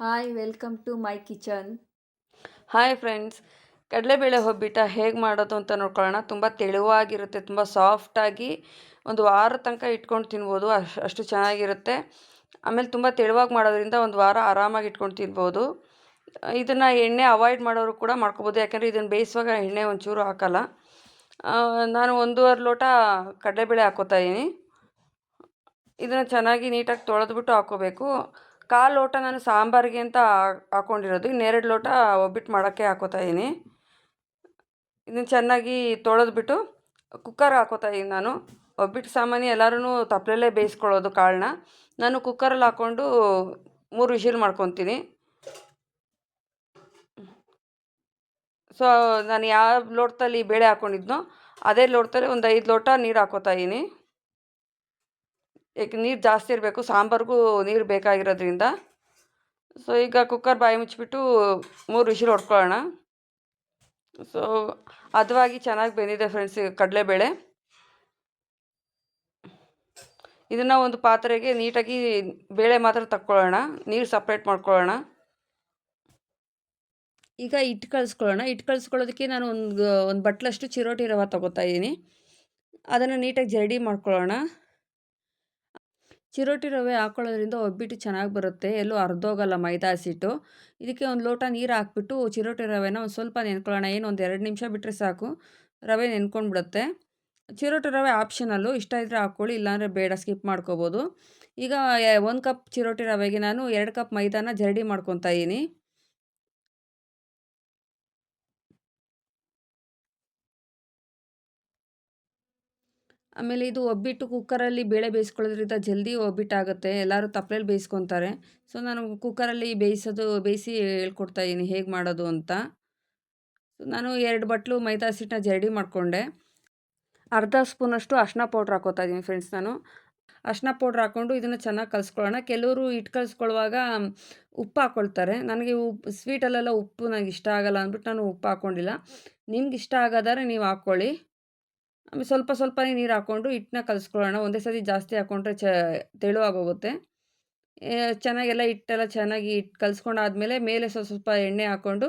Hi welcome to my kitchen hi friends ಕಡಲೆಬೇಳೆ ಒಬ್ಬಿಟ್ಟ ಹೇಗೆ ಮಾಡೋದು ಅಂತ ನೋಡ್ಕೊಳ್ಳೋಣ. ತುಂಬ ತೆಳುವಾಗಿರುತ್ತೆ, ತುಂಬ ಸಾಫ್ಟಾಗಿ ಒಂದು ವಾರ ತನಕ ಇಟ್ಕೊಂಡು ತಿನ್ಬೋದು ಅಷ್ಟು ಅಷ್ಟು ಚೆನ್ನಾಗಿರುತ್ತೆ. ಆಮೇಲೆ ತುಂಬ ತೆಳುವಾಗಿ ಮಾಡೋದ್ರಿಂದ ಒಂದು ವಾರ ಆರಾಮಾಗಿ ಇಟ್ಕೊಂಡು ತಿನ್ಬೋದು. ಇದನ್ನು ಎಣ್ಣೆ ಅವಾಯ್ಡ್ ಮಾಡೋರು ಕೂಡ ಮಾಡ್ಕೋಬೋದು. ಯಾಕೆಂದರೆ ಇದನ್ನು ಬೇಯಿಸುವಾಗ ಎಣ್ಣೆ ಒಂಚೂರು ಹಾಕಲ್ಲ. ನಾನು ಒಂದೂವರೆ ಲೋಟ ಕಡಲೆಬೇಳೆ ಹಾಕೋತಾ ಇದ್ದೀನಿ. ಇದನ್ನು ಚೆನ್ನಾಗಿ ನೀಟಾಗಿ ತೊಳೆದ್ಬಿಟ್ಟು ಹಾಕ್ಕೋಬೇಕು ಕಾಲು ಲೋಟ ನಾನು ಸಾಂಬಾರಿಗೆ ಅಂತ ಹಾಕ್ಕೊಂಡಿರೋದು ಇನ್ನೆರಡು ಲೋಟ ಒಬ್ಬಿಟ್ಟು ಮಾಡೋಕ್ಕೆ ಹಾಕೋತಾ ಇದ್ದೀನಿ ಇದನ್ನು ಚೆನ್ನಾಗಿ ತೊಳೆದ್ಬಿಟ್ಟು ಕುಕ್ಕರ್ ಹಾಕೋತಾ ಇದ್ದೀನಿ ನಾನು. ಒಬ್ಬಿಟ್ಟು ಸಾಮಾನ್ಯ ಎಲ್ಲರೂ ತಪ್ಪಲಲ್ಲೇ ಬೇಯಿಸ್ಕೊಳ್ಳೋದು ಕಾಳನ್ನ. ನಾನು ಕುಕ್ಕರಲ್ಲಿ ಹಾಕ್ಕೊಂಡು ಮೂರು ವಿಷಲ್ ಮಾಡ್ಕೊತೀನಿ. ಸೊ, ನಾನು ಯಾವ ಲೋಟದಲ್ಲಿ ಬೇಳೆ ಹಾಕ್ಕೊಂಡಿದ್ನೋ ಅದೇ ಲೋಟದಲ್ಲಿ ಒಂದು ಐದು ಲೋಟ ನೀರು ಹಾಕೋತಾ ಇದ್ದೀನಿ ಏಕೆ ನೀರು ಜಾಸ್ತಿ ಇರಬೇಕು, ಸಾಂಬಾರಿಗೂ ನೀರು ಬೇಕಾಗಿರೋದ್ರಿಂದ. ಸೊ ಈಗ ಕುಕ್ಕರ್ ಬಾಯಿ ಮುಚ್ಚಿಬಿಟ್ಟು ಮೂರು ವಿಷಿಲ್ ಹೊಡ್ಕೊಳ್ಳೋಣ ಸೊ ಹದವಾಗಿ ಚೆನ್ನಾಗಿ ಬೆಂದಿದೆ ಫ್ರೆಂಡ್ಸ್ ಕಡಲೆಬೇಳೆ. ಇದನ್ನು ಒಂದು ಪಾತ್ರೆಗೆ ನೀಟಾಗಿ ಬೇಳೆ ಮಾತ್ರ ತಕ್ಕೊಳ್ಳೋಣ, ನೀರು ಸಪ್ರೇಟ್ ಮಾಡ್ಕೊಳ್ಳೋಣ. ಈಗ ಹಿಟ್ಟು ಕಳಿಸ್ಕೊಳ್ಳೋಣ. ಹಿಟ್ಟು ಕಳಿಸ್ಕೊಳ್ಳೋದಕ್ಕೆ ನಾನು ಒಂದು ಒಂದು ಬಟ್ಲಷ್ಟು ಚಿರೋಟಿ ರವೆ ತೊಗೋತಾ ಇದ್ದೀನಿ ಅದನ್ನು ನೀಟಾಗಿ ಜರಡಿ ಮಾಡ್ಕೊಳ್ಳೋಣ. ಚಿರೋಟಿ ರವೆ ಹಾಕೊಳ್ಳೋದ್ರಿಂದ ಒಬ್ಬಿಟ್ಟು ಚೆನ್ನಾಗಿ ಬರುತ್ತೆ. ಎಲ್ಲೂ ಅರ್ಧೋಗಲ್ಲ ಮೈದಾ ಹಸಿಟ್ಟು. ಇದಕ್ಕೆ ಒಂದು ಲೋಟ ನೀರು ಹಾಕ್ಬಿಟ್ಟು ಚಿರೋಟಿ ರವೆನ ಒಂದು ಸ್ವಲ್ಪ ನೆನ್ಕೊಳ್ಳೋಣ ಏನು ಒಂದು ಎರಡು ನಿಮಿಷ ಬಿಟ್ಟರೆ ಸಾಕು. ರವೆ ನೆನ್ಕೊಂಡ್ಬಿಡುತ್ತೆ. ಚಿರೋಟಿ ರವೆ ಆಪ್ಷನಲ್ಲು. ಇಷ್ಟ ಇದ್ದರೆ ಹಾಕ್ಕೊಳ್ಳಿ ಇಲ್ಲಾಂದರೆ ಬೇಡ, ಸ್ಕಿಪ್ ಮಾಡ್ಕೋಬೋದು. ಈಗ ಒಂದು ಕಪ್ ಚಿರೋಟಿ ರವೆಗೆ ನಾನು ಎರಡು ಕಪ್ ಮೈದಾನ ಜರಡಿ ಮಾಡ್ಕೊತಾ ಇದ್ದೀನಿ ಆಮೇಲೆ ಇದು ಒಬ್ಬಿಟ್ಟು ಕುಕ್ಕರಲ್ಲಿ ಬೇಳೆ ಬೇಯಿಸ್ಕೊಳ್ಳೋದ್ರಿಂದ ಜಲ್ದಿ ಒಬ್ಬಿಟ್ಟಾಗುತ್ತೆ. ಎಲ್ಲರೂ ತಪ್ಪಲೆಯಲ್ಲಿ ಬೇಯಿಸ್ಕೊತಾರೆ. ಸೊ, ನಾನು ಕುಕ್ಕರಲ್ಲಿ ಬೇಯಿಸೋದು, ಬೇಯಿಸಿ ಹೇಳ್ಕೊಡ್ತಾ ಇದ್ದೀನಿ ಹೇಗೆ ಮಾಡೋದು ಅಂತ. ಸೊ, ನಾನು ಎರಡು ಬಟ್ಲು ಮೈದಾ ಹಸಿಟ್ಟನ್ನ ಜರಡಿ ಮಾಡಿಕೊಂಡೆ. ಅರ್ಧ ಸ್ಪೂನಷ್ಟು ಅರ್ಶಿನ ಪೌಡ್ರ್ ಹಾಕೋತಾ ಇದ್ದೀನಿ ಫ್ರೆಂಡ್ಸ್ ನಾನು. ಅರ್ಶಿನ ಪೌಡ್ರ್ ಹಾಕ್ಕೊಂಡು ಇದನ್ನು ಚೆನ್ನಾಗಿ ಕಲಿಸ್ಕೊಳ್ಳೋಣ. ಕೆಲವರು ಹಿಟ್ಟು ಕಲಿಸ್ಕೊಳ್ಳುವಾಗ ಉಪ್ಪು ಹಾಕ್ಕೊಳ್ತಾರೆ ನನಗೆ ಉಪ್ಪು ಸ್ವೀಟಲ್ಲೆಲ್ಲ ಉಪ್ಪು ನನಗೆ ಇಷ್ಟ ಆಗಲ್ಲ ಅಂದ್ಬಿಟ್ಟು ನಾನು ಉಪ್ಪು ಹಾಕ್ಕೊಂಡಿಲ್ಲ ನಿಮ್ಗೆ ಇಷ್ಟ ಆಗೋದಾದ್ರೆ ನೀವು ಹಾಕ್ಕೊಳ್ಳಿ. ಸ್ವಲ್ಪ ಸ್ವಲ್ಪನೇ ನೀರು ಹಾಕ್ಕೊಂಡು ಹಿಟ್ಟನ್ನ ಕಲಿಸ್ಕೊಳ್ಳೋಣ. ಒಂದೇ ಸತಿ ಜಾಸ್ತಿ ಹಾಕ್ಕೊಂಡ್ರೆ ಚ ತೆಳುವಾಗೋಗುತ್ತೆ. ಚೆನ್ನಾಗೆಲ್ಲ ಹಿಟ್ಟೆಲ್ಲ ಚೆನ್ನಾಗಿ ಹಿಟ್ಟು ಕಲಿಸ್ಕೊಂಡಾದ್ಮೇಲೆ ಮೇಲೆ ಸ್ವಲ್ಪ ಸ್ವಲ್ಪ ಎಣ್ಣೆ ಹಾಕ್ಕೊಂಡು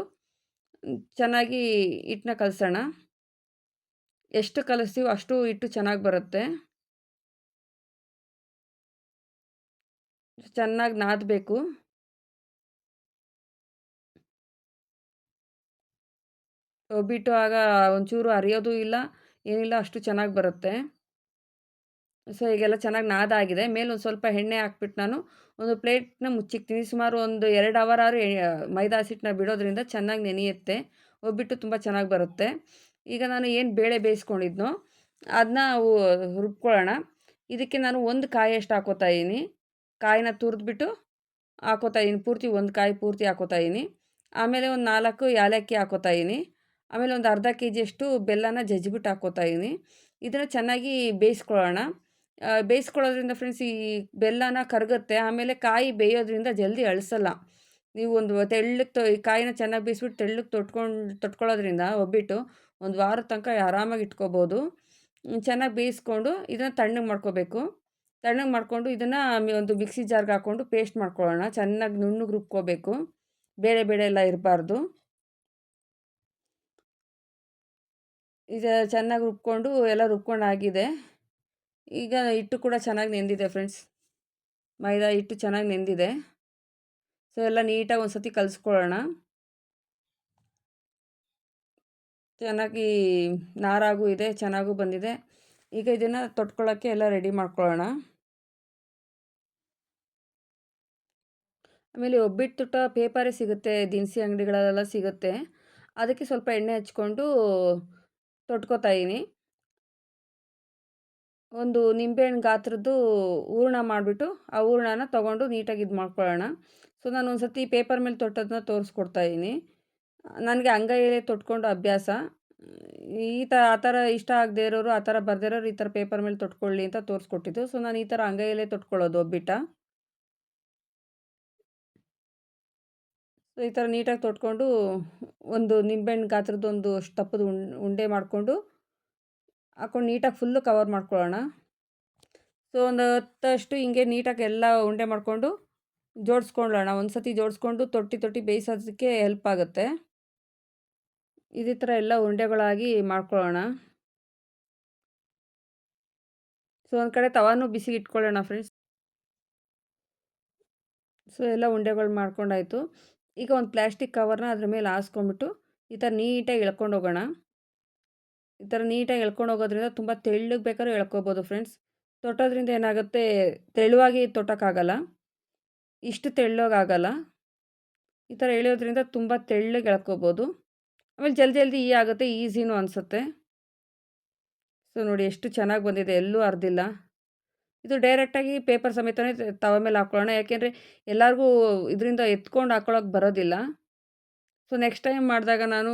ಚೆನ್ನಾಗಿ ಹಿಟ್ಟನ್ನ ಕಲಿಸೋಣ. ಎಷ್ಟು ಕಲಿಸ್ತೀವೋ ಅಷ್ಟು ಹಿಟ್ಟು ಚೆನ್ನಾಗಿ ಬರುತ್ತೆ. ಚೆನ್ನಾಗಿ ನಾದಬೇಕು. ಒಬ್ಬಿಟ್ಟು ಆಗ ಒಂಚೂರು ಅರಿಯೋದು ಇಲ್ಲ. ಏನಿಲ್ಲ ಅಷ್ಟು ಚೆನ್ನಾಗಿ ಬರುತ್ತೆ. ಸೊ, ಈಗೆಲ್ಲ ಚೆನ್ನಾಗಿ ನಾದಾಗಿದೆ. ಮೇಲೆ ಒಂದು ಸ್ವಲ್ಪ ಎಣ್ಣೆ ಹಾಕ್ಬಿಟ್ಟು ನಾನು ಒಂದು ಪ್ಲೇಟ್ನ ಮುಚ್ಚಿಕ್ತೀನಿ ಸುಮಾರು ಒಂದು ಎರಡು ಅವರ್ ಆರು ಮೈದಾ ಹಸಿಟ್ಟನ್ನ ಬಿಡೋದ್ರಿಂದ ಚೆನ್ನಾಗಿ ನೆನೆಯುತ್ತೆ. ಒಬ್ಬಿಟ್ಟು ತುಂಬ ಚೆನ್ನಾಗಿ ಬರುತ್ತೆ. ಈಗ ನಾನು ಏನು ಬೇಳೆ ಬೇಯಿಸ್ಕೊಂಡಿದ್ನೋ ಅದನ್ನ ರುಬ್ಕೊಳ್ಳೋಣ. ಇದಕ್ಕೆ ನಾನು ಒಂದು ಕಾಯಿಯಷ್ಟು ಹಾಕೋತಾ ಇದ್ದೀನಿ ಕಾಯಿನ ತುರಿದ್ಬಿಟ್ಟು ಹಾಕೋತಾ ಇದ್ದೀನಿ ಪೂರ್ತಿ ಒಂದು ಕಾಯಿ ಪೂರ್ತಿ ಹಾಕೋತಾ ಇದ್ದೀನಿ ಆಮೇಲೆ ಒಂದು ನಾಲ್ಕು ಯಾಲಕ್ಕಿ ಹಾಕೋತಾ ಇದ್ದೀನಿ ಆಮೇಲೆ ಒಂದು ಅರ್ಧ ಕೆ ಜಿಯಷ್ಟು ಬೆಲ್ಲನ ಜಜ್ಜಿಬಿಟ್ಟು ಹಾಕ್ಕೋತಾ ಇದ್ದೀನಿ ಇದನ್ನು ಚೆನ್ನಾಗಿ ಬೇಯಿಸ್ಕೊಳ್ಳೋಣ. ಬೇಯಿಸ್ಕೊಳ್ಳೋದ್ರಿಂದ ಫ್ರೆಂಡ್ಸ್ ಈ ಬೆಲ್ಲನ ಕರಗುತ್ತೆ, ಆಮೇಲೆ ಕಾಯಿ ಬೇಯೋದ್ರಿಂದ ಜಲ್ದಿ ಅಳಿಸಲ್ಲ. ನೀವು ಒಂದು ತೆಳ್ಳಕ್ಕೆ ತೊ, ಈ ಕಾಯಿನ ಚೆನ್ನಾಗಿ ಬೇಯಿಸ್ಬಿಟ್ಟು ತೆಳ್ಳಕ್ಕೆ ತೊಟ್ಕೊಂಡು, ತೊಟ್ಕೊಳ್ಳೋದ್ರಿಂದ ಒಬ್ಬಿಟ್ಟು ಒಂದು ವಾರದ ತನಕ ಆರಾಮಾಗಿ ಇಟ್ಕೋಬೋದು. ಚೆನ್ನಾಗಿ ಬೇಯಿಸ್ಕೊಂಡು ಇದನ್ನು ತಣ್ಣಗೆ ಮಾಡ್ಕೋಬೇಕು. ತಣ್ಣಗೆ ಮಾಡಿಕೊಂಡು ಇದನ್ನು ಒಂದು ಮಿಕ್ಸಿ ಜಾರ್ಗೆ ಹಾಕ್ಕೊಂಡು ಪೇಸ್ಟ್ ಮಾಡ್ಕೊಳ್ಳೋಣ. ಚೆನ್ನಾಗಿ ನುಣ್ಣಗೆ ರುಬ್ಕೋಬೇಕು. ಬೇರೆ ಬೇಳೆ ಎಲ್ಲ ಇರಬಾರ್ದು. ಇದು ಚೆನ್ನಾಗಿ ರುಬ್ಕೊಂಡು ಎಲ್ಲ ರುಬ್ಕೊಂಡು ಆಗಿದೆ. ಈಗ ಹಿಟ್ಟು ಕೂಡ ಚೆನ್ನಾಗಿ ನೆಂದಿದೆ ಫ್ರೆಂಡ್ಸ್. ಮೈದಾ ಹಿಟ್ಟು ಚೆನ್ನಾಗಿ ನೆಂದಿದೆ. ಸೊ, ಎಲ್ಲ ನೀಟಾಗಿ ಒಂದು ಸತಿ ಕಲಿಸ್ಕೊಳ್ಳೋಣ. ಚೆನ್ನಾಗಿ ನಾರಾಗೂ ಇದೆ, ಚೆನ್ನಾಗೂ ಬಂದಿದೆ. ಈಗ ಇದನ್ನು ತೊಟ್ಕೊಳ್ಳೋಕ್ಕೆ ಎಲ್ಲ ರೆಡಿ ಮಾಡ್ಕೊಳ್ಳೋಣ. ಆಮೇಲೆ ಒಬ್ಬಿಟ್ಟು ತುಟ್ಟ ಪೇಪರೇ ಸಿಗುತ್ತೆ, ದಿನಸಿ ಅಂಗಡಿಗಳಲ್ಲೆಲ್ಲ ಸಿಗುತ್ತೆ. ಅದಕ್ಕೆ ಸ್ವಲ್ಪ ಎಣ್ಣೆ ಹಚ್ಕೊಂಡು ತೊಟ್ಕೋತಾ ಇದ್ದೀನಿ. ಒಂದು ನಿಂಬೆಹಣ್ಣು ಗಾತ್ರದ್ದು ಹೂರ್ಣ ಮಾಡಿಬಿಟ್ಟು ಆ ಹೂರಣನ ತೊಗೊಂಡು ನೀಟಾಗಿ ಇದು ಮಾಡ್ಕೊಳ್ಳೋಣ. ಸೊ, ನಾನು ಒಂದು ಸರ್ತಿ ಪೇಪರ್ ಮೇಲೆ ತೊಟ್ಟದನ್ನ ತೋರಿಸ್ಕೊಡ್ತಾ ಇದ್ದೀನಿ. ನನಗೆ ಅಂಗೈಯಲ್ಲೇ ತೊಟ್ಕೊಂಡು ಅಭ್ಯಾಸ. ಈ ಥರ ಆ ಥರ ಇಷ್ಟ ಆಗದೆ ಇರೋರು, ಆ ಥರ ಬರ್ದಿರೋರು ಈ ಥರ ಪೇಪರ್ ಮೇಲೆ ತೊಟ್ಕೊಳ್ಳಿ ಅಂತ ತೋರಿಸ್ಕೊಟ್ಟಿದ್ದು. ಸೊ, ನಾನು ಈ ಥರ ಅಂಗೈಯಲ್ಲೇ ತೊಟ್ಕೊಳ್ಳೋದು ಒಬ್ಬಿಟ್ಟ. ಈ ಥರ ನೀಟಾಗಿ ತೊಟ್ಕೊಂಡು ಒಂದು ನಿಂಬೆಹಣ್ಣು ಗಾತ್ರದೊಂದು ತಪ್ಪದ ಉಂಡೆ ಮಾಡಿಕೊಂಡು ಹಾಕ್ಕೊಂಡು ನೀಟಾಗಿ ಫುಲ್ಲು ಕವರ್ ಮಾಡ್ಕೊಳ್ಳೋಣ. ಸೊ ಒಂದು ಹತ್ತಷ್ಟು ಹಿಂಗೆ ನೀಟಾಗಿ ಎಲ್ಲ ಉಂಡೆ ಮಾಡಿಕೊಂಡು ಜೋಡಿಸ್ಕೊಳ್ಳೋಣ ಒಂದು ಸತಿ ಜೋಡಿಸ್ಕೊಂಡು ತೊಟ್ಟಿ ತೊಟ್ಟಿ ಬೇಯಿಸೋದಕ್ಕೆ ಹೆಲ್ಪ್ ಆಗುತ್ತೆ. ಇದೇ ಥರ ಎಲ್ಲ ಉಂಡೆಗಳಾಗಿ ಮಾಡ್ಕೊಳ್ಳೋಣ. ಸೊ ಒಂದು ಕಡೆ ತವಾನು ಬಿಸಿಗೆ ಇಟ್ಕೊಳ್ಳೋಣ ಫ್ರೆಂಡ್ಸ್ ಸೊ ಎಲ್ಲ ಉಂಡೆಗಳು ಮಾಡ್ಕೊಂಡಾಯಿತು. ಈಗ ಒಂದು ಪ್ಲ್ಯಾಸ್ಟಿಕ್ ಕವರ್ನ ಅದ್ರ ಮೇಲೆ ಹಾಸ್ಕೊಂಡ್ಬಿಟ್ಟು ಈ ಥರ ನೀಟಾಗಿ ಎಳ್ಕೊಂಡು ಹೋಗೋಣ. ಈ ಥರ ನೀಟಾಗಿ ಎಳ್ಕೊಂಡು ಹೋಗೋದ್ರಿಂದ ತುಂಬ ತೆಳ್ಳಗೆ ಬೇಕಾದ್ರೂ ಎಳ್ಕೊಬೋದು ಫ್ರೆಂಡ್ಸ್. ತೊಟ್ಟೋದ್ರಿಂದ ಏನಾಗುತ್ತೆ? ತೆಳುವಾಗಿ ತೊಟ್ಟೋಕ್ಕಾಗಲ್ಲ. ಇಷ್ಟು ತೆಳ್ಳೋಗಾಗಲ್ಲ ಈ ಥರ ಎಳೆಯೋದ್ರಿಂದ ತುಂಬ ತೆಳ್ಳಗೆ ಎಳ್ಕೊಬೋದು. ಆಮೇಲೆ ಜಲ್ದಿ ಜಲ್ದಿ ಈ ಆಗುತ್ತೆ, ಈಸಿನೂ ಅನಿಸುತ್ತೆ. ಸೊ, ನೋಡಿ ಎಷ್ಟು ಚೆನ್ನಾಗಿ ಬಂದಿದೆ. ಎಲ್ಲೂ ಅರ್ದಿಲ್ಲ ಇದು ಡೈರೆಕ್ಟಾಗಿ ಪೇಪರ್ ಸಮೇತನೇ ತವ ಮೇಲೆ ಹಾಕ್ಕೊಳ್ಳೋಣ ಯಾಕೆಂದರೆ ಎಲ್ಲರಿಗೂ ಇದರಿಂದ ಎತ್ಕೊಂಡು ಹಾಕ್ಕೊಳ್ಳೋಕೆ ಬರೋದಿಲ್ಲ. ಸೊ ನೆಕ್ಸ್ಟ್ ಟೈಮ್ ಮಾಡಿದಾಗ ನಾನು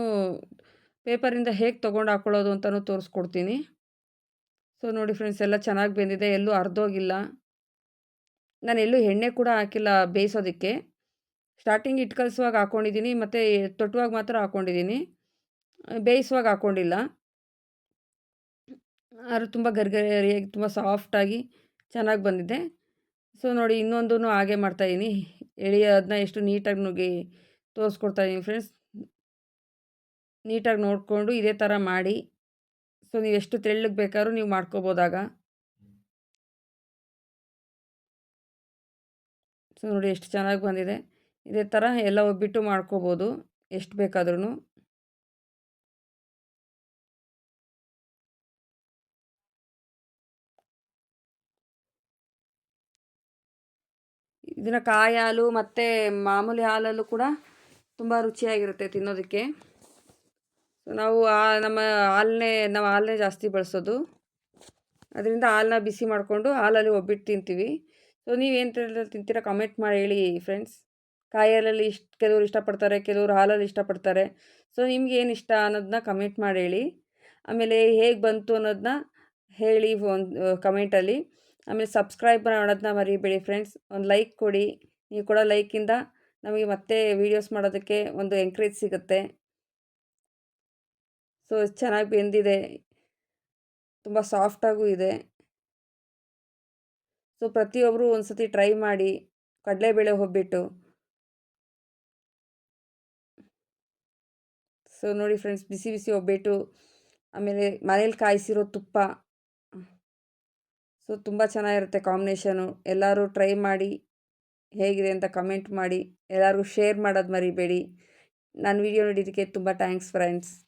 ಪೇಪರಿಂದ ಹೇಗೆ ತೊಗೊಂಡು ಹಾಕ್ಕೊಳ್ಳೋದು ಅಂತಲೂ ತೋರಿಸ್ಕೊಡ್ತೀನಿ. ಸೊ ನೋಡಿ ಫ್ರೆಂಡ್ಸ್ ಎಲ್ಲ ಚೆನ್ನಾಗಿ ಬೆಂದಿದೆ. ಎಲ್ಲೂ ಅರ್ಧೋಗಿಲ್ಲ ನಾನು ಎಲ್ಲೂ ಎಣ್ಣೆ ಕೂಡ ಹಾಕಿಲ್ಲ ಬೇಯಿಸೋದಕ್ಕೆ. ಸ್ಟಾರ್ಟಿಂಗ್ ಇಟ್ಟು ಕಲಿಸುವಾಗ ಹಾಕ್ಕೊಂಡಿದ್ದೀನಿ ಮತ್ತು ತೊಟ್ಟುವಾಗ ಮಾತ್ರ ಹಾಕ್ಕೊಂಡಿದ್ದೀನಿ ಬೇಯಿಸುವಾಗ ಹಾಕ್ಕೊಂಡಿಲ್ಲ ಆದರೂ ತುಂಬ ಗರ್ಗರಿಯಾಗಿ, ತುಂಬ ಸಾಫ್ಟಾಗಿ ಚೆನ್ನಾಗಿ ಬಂದಿದೆ. ಸೊ, ನೋಡಿ ಇನ್ನೊಂದೂ ಹಾಗೆ ಮಾಡ್ತಾಯಿದ್ದೀನಿ ಅದನ್ನ ಎಷ್ಟು ನೀಟಾಗಿ ನುಗ್ಗಿ ತೋರಿಸ್ಕೊಡ್ತಾಯಿದ್ದೀನಿ ಫ್ರೆಂಡ್ಸ್. ನೀಟಾಗಿ ನೋಡಿಕೊಂಡು ಇದೇ ಥರ ಮಾಡಿ. ಸೊ, ನೀವು ಎಷ್ಟು ತೆಳ್ಳಗೆ ಬೇಕಾದ್ರೂ ನೀವು ಮಾಡ್ಕೋಬೋದಾಗ. ಸೊ, ನೋಡಿ ಎಷ್ಟು ಚೆನ್ನಾಗಿ ಬಂದಿದೆ. ಇದೇ ಥರ ಎಲ್ಲ ಒಬ್ಬಿಟ್ಟು ಮಾಡ್ಕೋಬೋದು. ಎಷ್ಟು ಬೇಕಾದ್ರೂ ಇದನ್ನು ಕಾಯಿ ಹಾಲು ಮತ್ತು ಮಾಮೂಲಿ ಹಾಲಲ್ಲೂ ಕೂಡ ತುಂಬ ರುಚಿಯಾಗಿರುತ್ತೆ ತಿನ್ನೋದಕ್ಕೆ. ನಾವು ಆ ನಮ್ಮ ಹಾಲನ್ನೇ ನಾವು ಹಾಲನ್ನೇ ಜಾಸ್ತಿ ಬಳಸೋದು. ಅದರಿಂದ ಹಾಲನ್ನ ಬಿಸಿ ಮಾಡಿಕೊಂಡು ಹಾಲಲ್ಲಿ ಒಬ್ಬಿಟ್ಟು ತಿಂತೀವಿ. ಸೊ ನೀವೇನು ತಿಂತೀರ ಕಮೆಂಟ್ ಮಾಡಿ ಹೇಳಿ ಫ್ರೆಂಡ್ಸ್ ಕಾಯಿ ಹಾಲಲ್ಲಿ ಇಷ್ಟು, ಕೆಲವರು ಇಷ್ಟಪಡ್ತಾರೆ, ಕೆಲವರು ಹಾಲಲ್ಲಿ ಇಷ್ಟಪಡ್ತಾರೆ. ಸೊ ನಿಮ್ಗೆ ಏನು ಇಷ್ಟ ಅನ್ನೋದನ್ನ ಕಮೆಂಟ್ ಮಾಡಿ ಹೇಳಿ. ಆಮೇಲೆ ಹೇಗೆ ಬಂತು ಅನ್ನೋದನ್ನ ಹೇಳಿ ಒಂದು ಕಮೆಂಟಲ್ಲಿ ಆಮೇಲೆ ಸಬ್ಸ್ಕ್ರೈಬ್ ಮಾಡೋದನ್ನ ಮರಿಬೇಡಿ ಫ್ರೆಂಡ್ಸ್ ಒಂದು ಲೈಕ್ ಕೊಡಿ. ನೀವು ಕೊಡೋ ಲೈಕಿಂದ ನಮಗೆ ಮತ್ತೆ ವೀಡಿಯೋಸ್ ಮಾಡೋದಕ್ಕೆ ಒಂದು ಎಂಕರೇಜ್ ಸಿಗುತ್ತೆ. ಸೊ ಚೆನ್ನಾಗಿ ಬೆಂದಿದೆ. ತುಂಬ ಸಾಫ್ಟಾಗೂ ಇದೆ. ಸೊ ಪ್ರತಿಯೊಬ್ಬರು ಒಂದು ಸತಿ ಟ್ರೈ ಮಾಡಿ. ಕಡಲೆಬೇಳೆ ಒಬ್ಬಿಟ್ಟು ಸೊ ನೋಡಿ ಫ್ರೆಂಡ್ಸ್ ಬಿಸಿ ಬಿಸಿ ಒಬ್ಬಿಟ್ಟು ಆಮೇಲೆ ಮನೇಲಿ ಕಾಯಿಸಿರೋ ತುಪ್ಪ. ಸೊ, ತುಂಬ ಚೆನ್ನಾಗಿರುತ್ತೆ ಕಾಂಬಿನೇಷನು. ಎಲ್ಲರೂ ಟ್ರೈ ಮಾಡಿ, ಹೇಗಿದೆ ಅಂತ ಕಮೆಂಟ್ ಮಾಡಿ, ಎಲ್ಲರಿಗೂ ಶೇರ್ ಮಾಡೋದು ಮರಿಬೇಡಿ. ನಾನು ವಿಡಿಯೋ ನೋಡಿದ್ದಕ್ಕೆ ತುಂಬ ಥ್ಯಾಂಕ್ಸ್, ಫ್ರೆಂಡ್ಸ್.